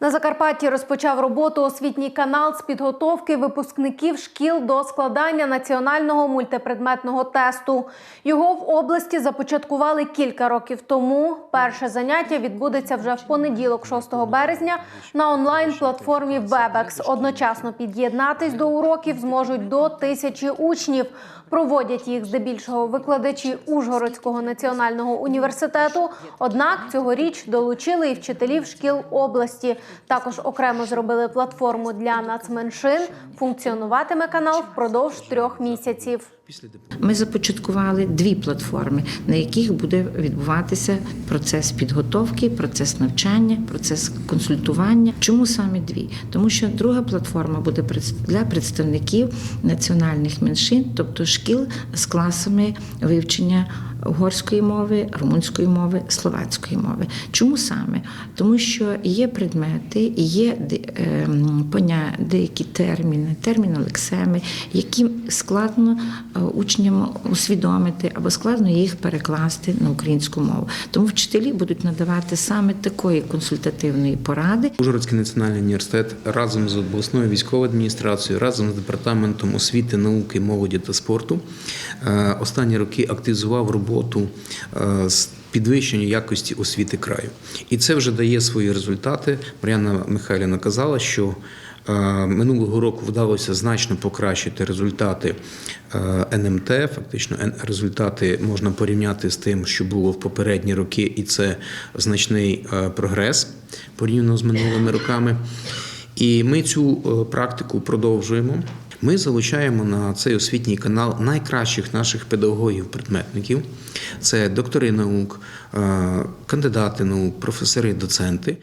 На Закарпатті розпочав роботу освітній канал з підготовки випускників шкіл до складання національного мультипредметного тесту. Його в області започаткували кілька років тому. Перше заняття відбудеться вже в понеділок, 6 березня, на онлайн-платформі Webex. Одночасно під'єднатись до уроків зможуть до тисячі учнів. Проводять їх здебільшого викладачі Ужгородського національного університету. Однак цьогоріч долучили і вчителів шкіл області. Також окремо зробили платформу для нацменшин. Функціонуватиме канал впродовж трьох місяців. Ми започаткували дві платформи, на яких буде відбуватися процес підготовки, процес навчання, процес консультування. Чому саме дві? Тому що друга платформа буде для представників національних меншин, тобто шкіл з класами вивчення угорської мови, румунської мови, словацької мови. Чому саме? Тому що є предмети, є ем, поня, деякі терміни, терміни лексеми, які складно учням усвідомити або складно їх перекласти на українську мову. Тому вчителі будуть надавати саме такої консультативної поради. Ужгородський національний університет разом з обласною військовою адміністрацією, разом з департаментом освіти, науки, молоді та спорту е, останні роки активізував роботу е, з підвищення якості освіти краю. І це вже дає свої результати. Мар'яна Михайлівна казала, що е, минулого року вдалося значно покращити результати е, НМТ. Фактично, результати можна порівняти з тим, що було в попередні роки, і це значний е, прогрес порівняно з минулими роками. І ми цю е, практику продовжуємо. Ми залучаємо на цей освітній канал найкращих наших педагогів-предметників. Це доктори наук, е, кандидати наук, професори, доценти.